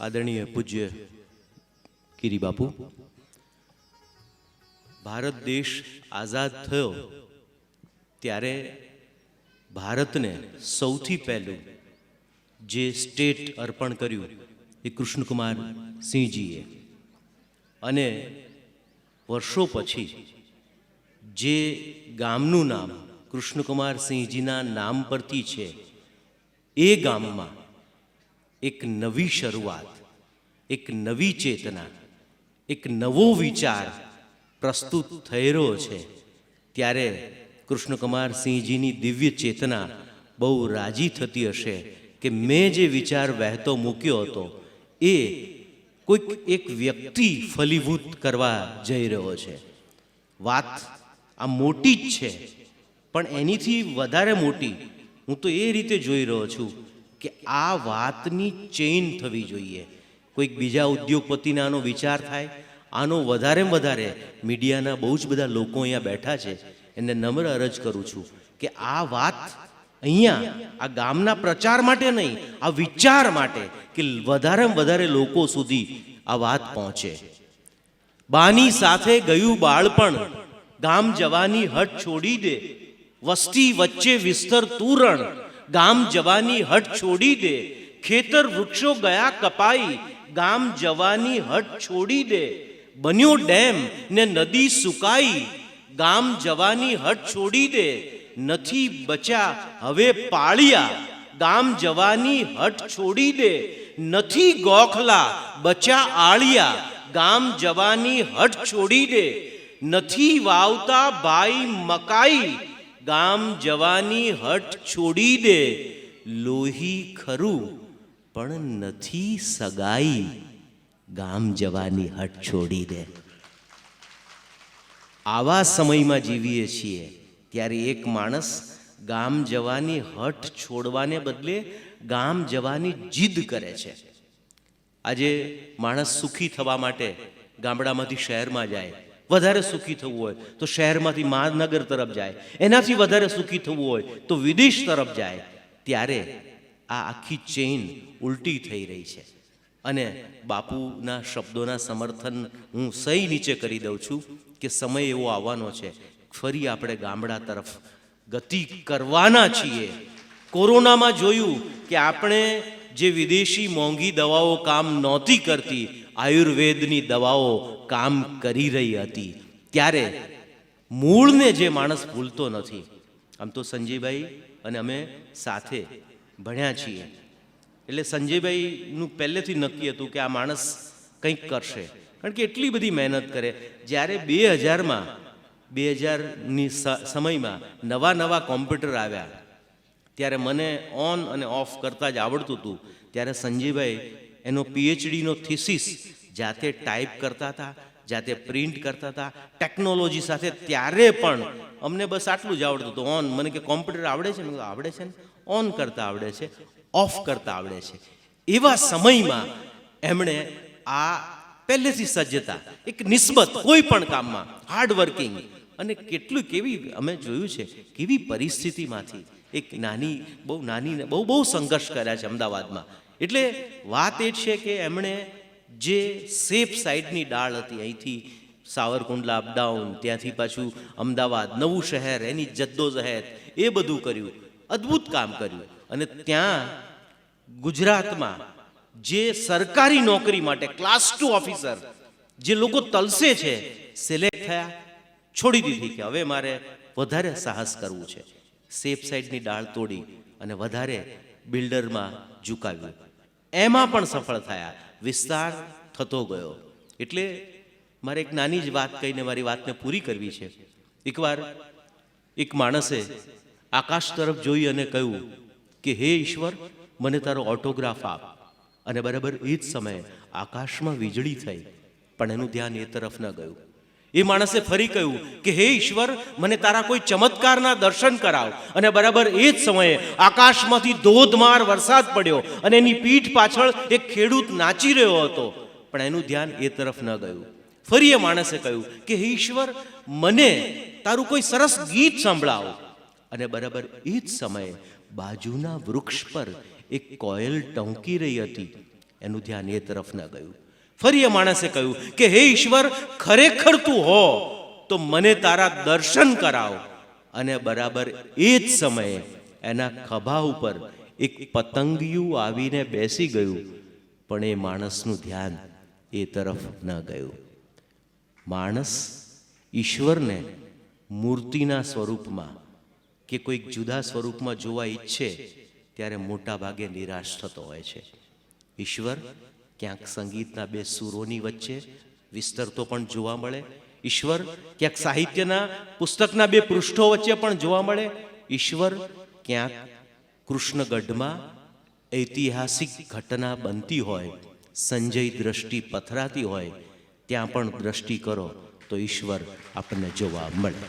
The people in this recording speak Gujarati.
આદરણીય પૂજ્ય કિરી બાપુ, ભારત દેશ આઝાદ થયો ત્યારે ભારતને સૌથી પહેલું જે સ્ટેટ અર્પણ કર્યું એ કૃષ્ણકુમાર સિંહજીએ. અને વર્ષો પછી જે ગામનું નામ કૃષ્ણકુમાર સિંહજીના નામ પરથી છે, એ ગામમાં એક નવી શરૂઆત, એક નવી ચેતના, એક નવો વિચાર પ્રસ્તુત રહ્યો છે. ત્યારે કૃષ્ણકુમાર સિંહજીની દિવ્ય ચેતના બહુ રાજી થતી હશે કે મેં જે વિચાર વહેતો મૂક્યો હતો, એ કોઈક એક વ્યક્તિ ફલીભૂત કરવા જઈ રહ્યો છે. વાત આ મોટી જ છે, પણ એનીથી વધારે મોટી હું તો એ રીતે જોઈ રહ્યો છું કે આ વાતની ચેઇન થવી જોઈએ. કોઈક બીજા ઉદ્યોગપતિને આનો વિચાર થાય. આનો વધારે ને વધારે મીડિયાના બહુ જ બધા લોકો અહીંયા બેઠા છે. એને નમ્ર અરજ કરું છું કે આ વાત અહીંયા, આ ગામના પ્રચાર માટે નહીં, આ વિચાર માટે કે વધારે વધારે લોકો સુધી આ વાત પહોંચે. બાની સાથે ગયું બાળપણ, ગામ જવાની હટ છોડી દે. વસ્તી વચ્ચે વિસ્તર તુરણ ગામ જવાની હટ છોડી દે. ખેતર વૃક્ષો ગયા કપાઈ, ગામ જવાની હટ છોડી દે. બન્યો ડેમ ને નદી સુકાઈ, ગામ જવાની હટ છોડી દે. નથી બચ્યા, હવે પાળિયા. ગામ જવાની હટ છોડી દે. નથી ગોખલા, બચ્યા આળિયા. ગામ જવાની હટ છોડી દે. નથી વાવતા ભાઈ મકાઈ ગામ જવાની હટ છોડી દે. લોહી ખરું, પણ નથી સગાઈ. ગામ જવાની હટ છોડી દે. આવા સમયમાં જીવીએ છીએ, ત્યારે એક માણસ ગામ જવાની હટ છોડવાને બદલે ગામ જવાની જીદ કરે છે. આજે માણસ સુખી થવા માટે ગામડામાંથી શહેરમાં જાય વધારે સુખી થવું હોય, તો શહેરમાંથી મહાનગર તરફ જાય. એનાથી વધારે સુખી થવું હોય, તો વિદેશ તરફ જાય. ત્યારે આ આખી ચેઇન ઉલટી થઈ રહી છે. અને બાપુના શબ્દોના સમર્થન હું સહી નીચે કરી દઉં છું કે સમય એવો આવવાનો છે. ફરી આપણે ગામડા તરફ ગતિ કરવાના છીએ. કોરોનામાં જોયું કે આપણે જે વિદેશી મોંઘી દવાઓ કામ નહોતી કરતી આયુર્વેદની દવાઓ કામ કરી રહી હતી. ત્યારે મૂળને જે માણસ ભૂલતો નથી. આમ તો સંજયભાઈ અને અમે સાથે ભણ્યા છીએ. એટલે સંજયભાઈનું પહેલેથી નક્કી હતું કે આ માણસ કંઈક કરશે. કારણ કે એટલી બધી મહેનત કરે. જ્યારે બે હજારમાં, બે હજારની સમયમાં નવા નવા કોમ્પ્યુટર આવ્યા, ત્યારે મને ઓન અને ઓફ કરતાં જ આવડતું હતું. ત્યારે સંજયભાઈ એનો પીએચડીનો થિસિસ જાતે ટાઈપ કરતા હતા, જાતે પ્રિન્ટ કરતા હતા ટેકનોલોજી સાથે ત્યારે પણ અમને બસ આટલું જ આવડતું હતું. ઓન મને કે કોમ્પ્યુટર આવડે છે? મને આવડે છે ને? ઓન કરતા આવડે છે ઓફ કરતા આવડે છે. એવા સમયમાં એમણે આ પહેલેથી સજ્જતા, એક નિસ્બત કોઈ પણ કામમાં હાર્ડવર્કિંગ અને કેટલું કેવી, અમે જોયું છે, કેવી પરિસ્થિતિમાંથી એક નાની, બહુ નાની બહુ બહુ સંઘર્ષ કર્યા છે અમદાવાદમાં. એટલે વાત એ છે કે એમણે જે સેફ સાઈડની ડાળ હતી, અહીંથી સાવરકુંડલા અપડાઉન ત્યાંથી પાછું અમદાવાદ, નવું શહેર, એની જદ્દોજહેદ, એ બધું કર્યું, અદ્ભુત કામ કર્યું. અને ત્યાં ગુજરાતમાં જે સરકારી નોકરી માટે ક્લાસ ટુ ઓફિસર જે લોકો તલસે છે સિલેક્ટ થયા, છોડી દીધી કે હવે મારે વધારે સાહસ કરવું છે. સેફ સાઈડની ડાળ તોડી અને વધારે બિલ્ડરમાં ઝુકાવ્યું. એમાં પણ સફળ થયા. વિસ્તાર થતો ગયો. એટલે મારે એક નાની જ વાત કહીને મારી વાતને પૂરી કરવી છે. એકવાર એક માણસે આકાશ તરફ જોઈ અને કહ્યું કે, હે ઈશ્વર, મને તારો ઓટોગ્રાફ આપ. અને બરાબર એ જ સમયે આકાશમાં વીજળી થઈ, પણ એનું ધ્યાન એ તરફ ન ગયું. એ માણસે ફરી કહ્યું કે, હે ઈશ્વર, મને તારા કોઈ ચમત્કારના દર્શન કરાવ. અને બરાબર એ જ સમયે આકાશમાંથી ધોધમાર વરસાદ પડ્યો અને એની પીઠ પાછળ એક ખેડૂત નાચી રહ્યો હતો. પણ એનું ધ્યાન એ તરફ ન ગયું. ફરી એ માણસે કહ્યું કે, હે ઈશ્વર, મને તારું કોઈ સરસ ગીત સંભળાવો. અને બરાબર એ જ સમયે બાજુના વૃક્ષ પર એક કોયલ ટંકી રહી હતી. એનું ધ્યાન એ તરફ ન ગયું. ફરી એ માણસે કહ્યું કે, હે ઈશ્વર, ખરેખર તું હો, તો મને તારા દર્શન કરાવ. અને બરાબર એ જ સમયે એના ખભા ઉપર એક પતંગિયું આવીને બેસી ગયું, પણ એ માણસનું ધ્યાન એ તરફ ન ગયું. માણસ ઈશ્વરને મૂર્તિના સ્વરૂપમાં કે કોઈક જુદા સ્વરૂપમાં જોવા ઈચ્છે, ત્યારે મોટા ભાગે નિરાશ થતો હોય છે. ઈશ્વર ક્યાંક સંગીતના બે સૂરોની વચ્ચે વિસ્તરતો પણ જોવા મળે. ઈશ્વર ક્યાંક સાહિત્યના પુસ્તકના બે પૃષ્ઠો વચ્ચે પણ જોવા મળે. ઈશ્વર ક્યાંક કૃષ્ણગઢમાં ઐતિહાસિક ઘટના બનતી હોય, સંજય દ્રષ્ટિ પથરાતી હોય, ત્યાં પણ દ્રષ્ટિ કરો તો ઈશ્વર આપણને જોવા મળે.